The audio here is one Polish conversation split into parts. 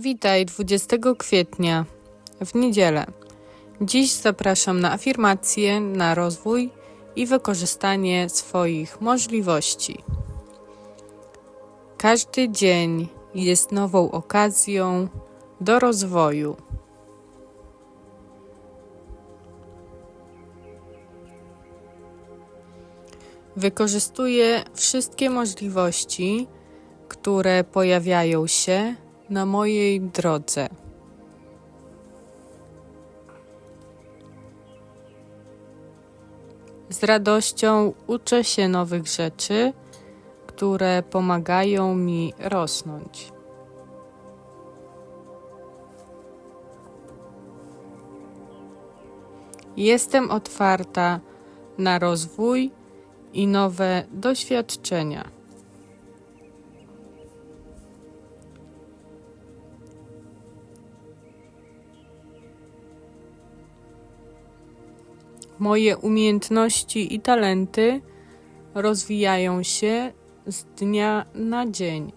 Witaj 20 kwietnia w niedzielę. Dziś zapraszam na afirmację, na rozwój i wykorzystanie swoich możliwości. Każdy dzień jest nową okazją do rozwoju. Wykorzystuję wszystkie możliwości, które pojawiają się na mojej drodze. Z radością uczę się nowych rzeczy, które pomagają mi rosnąć. Jestem otwarta na rozwój i nowe doświadczenia. Moje umiejętności i talenty rozwijają się z dnia na dzień.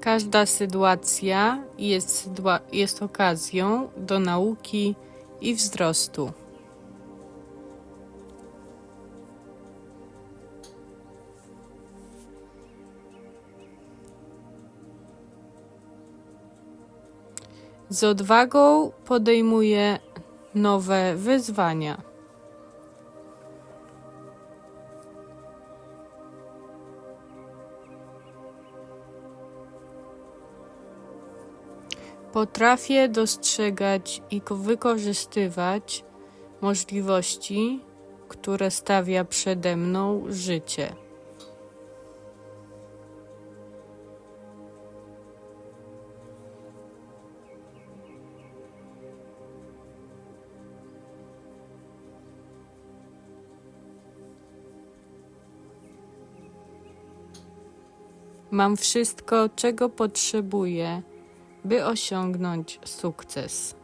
Każda sytuacja jest, jest okazją do nauki i wzrostu. Z odwagą podejmuję nowe wyzwania. Potrafię dostrzegać i wykorzystywać możliwości, które stawia przede mną życie. Mam wszystko, czego potrzebuję, by osiągnąć sukces.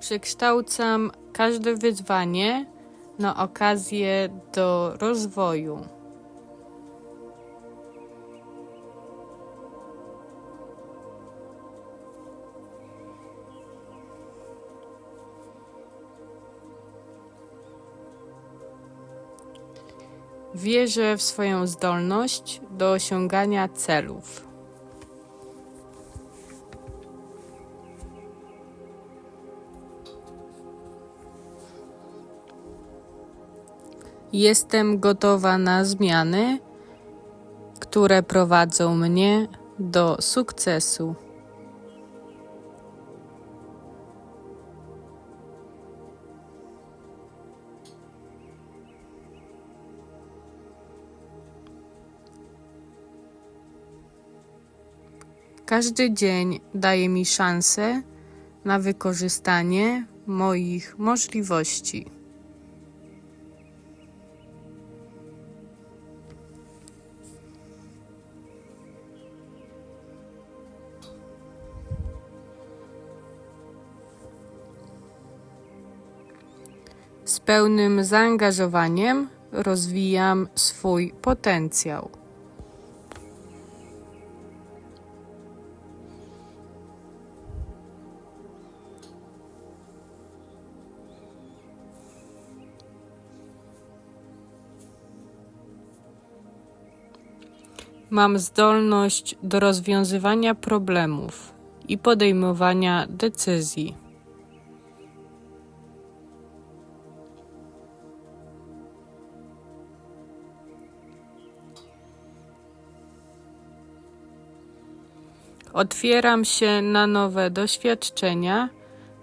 Przekształcam każde wyzwanie na okazję do rozwoju. Wierzę w swoją zdolność do osiągania celów. Jestem gotowa na zmiany, które prowadzą mnie do sukcesu. Każdy dzień daje mi szansę na wykorzystanie moich możliwości. Z pełnym zaangażowaniem rozwijam swój potencjał. Mam zdolność do rozwiązywania problemów i podejmowania decyzji. Otwieram się na nowe doświadczenia,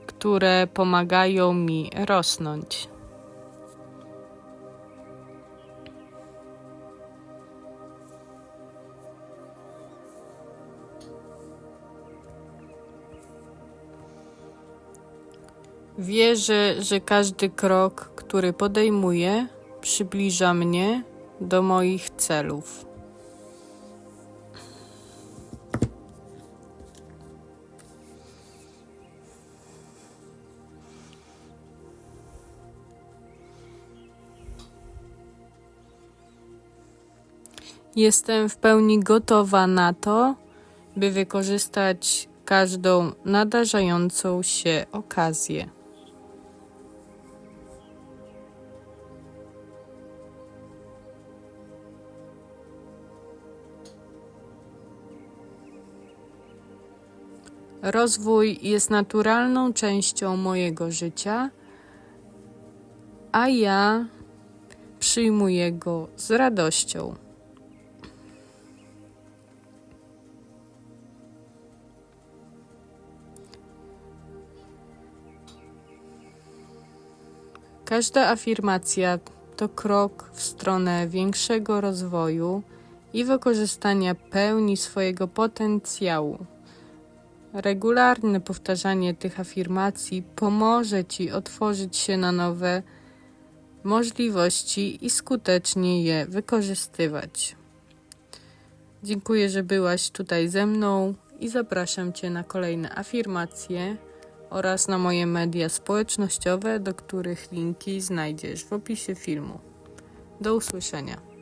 które pomagają mi rosnąć. Wierzę, że każdy krok, który podejmuję, przybliża mnie do moich celów. Jestem w pełni gotowa na to, by wykorzystać każdą nadarzającą się okazję. Rozwój jest naturalną częścią mojego życia, a ja przyjmuję go z radością. Każda afirmacja to krok w stronę większego rozwoju i wykorzystania pełni swojego potencjału. Regularne powtarzanie tych afirmacji pomoże Ci otworzyć się na nowe możliwości i skutecznie je wykorzystywać. Dziękuję, że byłaś tutaj ze mną i zapraszam Cię na kolejne afirmacje oraz na moje media społecznościowe, do których linki znajdziesz w opisie filmu. Do usłyszenia.